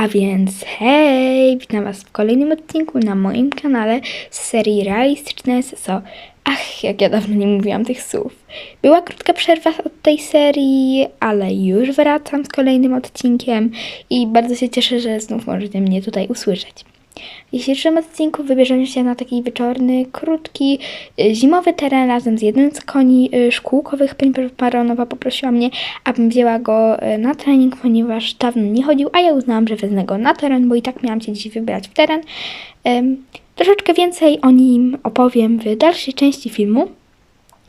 A więc hej, witam Was w kolejnym odcinku na moim kanale z serii Realistyczne SSO. Ach, jak ja dawno nie mówiłam tych słów. Była krótka przerwa od tej serii, ale już wracam z kolejnym odcinkiem i bardzo się cieszę, że znów możecie mnie tutaj usłyszeć. W dzisiejszym odcinku wybierzemy się na taki wieczorny, krótki, y, zimowy teren razem z jednym z koni y, szkółkowych. Pani Baronowa poprosiła mnie, abym wzięła go y, na trening, ponieważ dawno nie chodził, a ja uznałam, że wezmę go na teren, bo i tak miałam się dziś wybrać w teren. Troszeczkę więcej o nim opowiem w dalszej części filmu.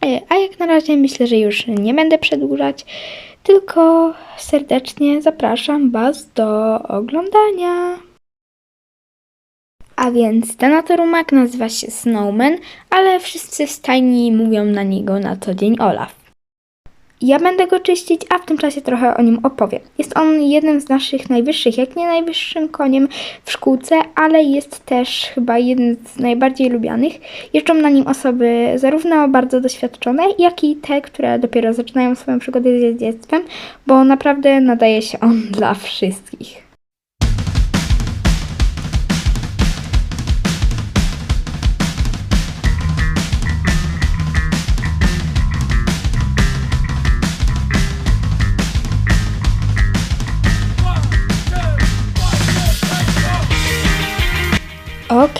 Y, A jak na razie myślę, że już nie będę przedłużać, tylko serdecznie zapraszam Was do oglądania. A więc ten oto rumak nazywa się Snowman, ale wszyscy w stajni mówią na niego na co dzień Olaf. Ja będę go czyścić, a w tym czasie trochę o nim opowiem. Jest on jednym z naszych najwyższych, jak nie najwyższym koniem w szkółce, ale jest też chyba jeden z najbardziej lubianych. Jeżdżą na nim osoby zarówno bardzo doświadczone, jak i te, które dopiero zaczynają swoją przygodę z jeździectwem, bo naprawdę nadaje się on dla wszystkich.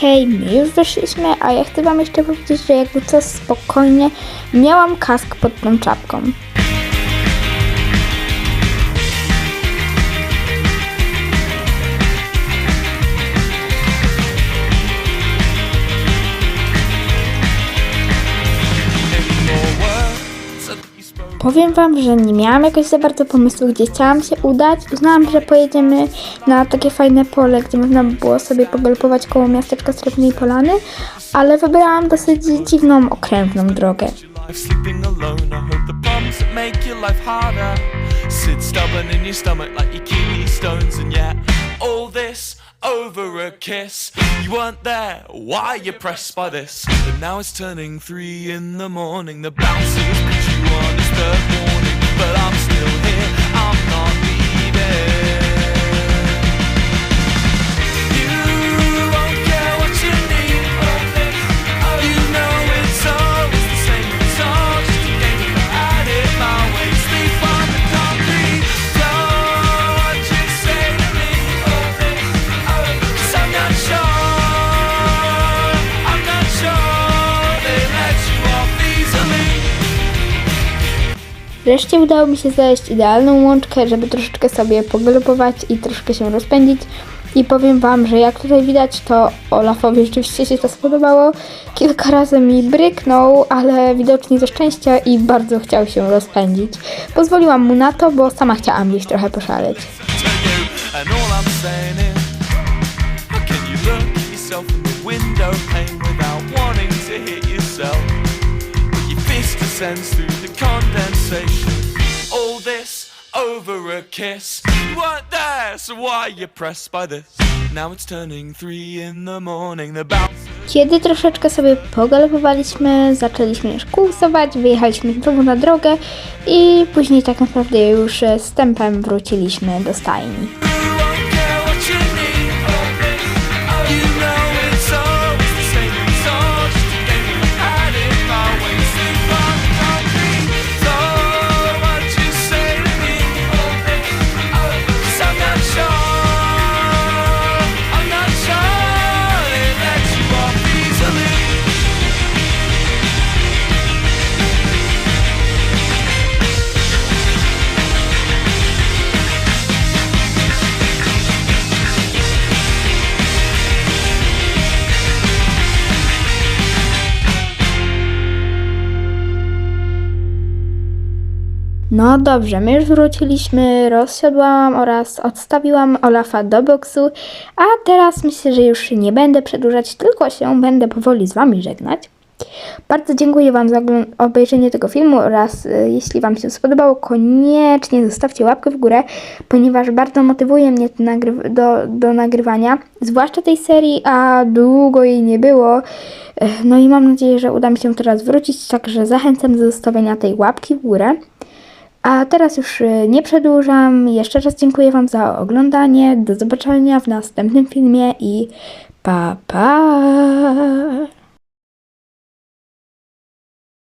Okej, my już wyszliśmy, a ja chcę wam jeszcze powiedzieć, że jakby co spokojnie miałam kask pod tą czapką. Powiem wam, że nie miałam jakoś za bardzo pomysłu, gdzie chciałam się udać. Uznałam, że pojedziemy na takie fajne pole, gdzie można by było sobie pogalopować koło miasteczka Srebrnej Polany, ale wybrałam dosyć dziwną, okrętną drogę. over a kiss. You weren't there. Why you pressed by this? Now it's turning three in the morning. The Wreszcie udało mi się znaleźć idealną łączkę, żeby troszeczkę sobie pogalopować i troszkę się rozpędzić. I powiem wam, że jak tutaj widać, to Olafowi rzeczywiście się to spodobało. Kilka razy mi bryknął, ale widocznie ze szczęścia i bardzo chciał się rozpędzić. Pozwoliłam mu na to, bo sama chciałam gdzieś trochę poszaleć. And all this over a kiss. Why you pressed by this? Now it's turning three in the morning. The. Kiedy troszeczkę sobie pogalopowaliśmy, zaczęliśmy już kursować, wyjechaliśmy znowu na drogę i później tak naprawdę już z tempem wróciliśmy do stajni. No dobrze, my już wróciliśmy, rozsiadłam oraz odstawiłam Olafa do boksu, a teraz myślę, że już nie będę przedłużać, tylko się będę powoli z Wami żegnać. Bardzo dziękuję Wam za obejrzenie tego filmu oraz y, jeśli Wam się spodobało, koniecznie zostawcie łapkę w górę, ponieważ bardzo motywuje mnie nagry- do, do nagrywania, zwłaszcza tej serii, a długo jej nie było. No i mam nadzieję, że uda mi się teraz wrócić, także zachęcam do zostawienia tej łapki w górę. A teraz już y, nie przedłużam. Jeszcze raz dziękuję Wam za oglądanie. Do zobaczenia w następnym filmie i pa pa!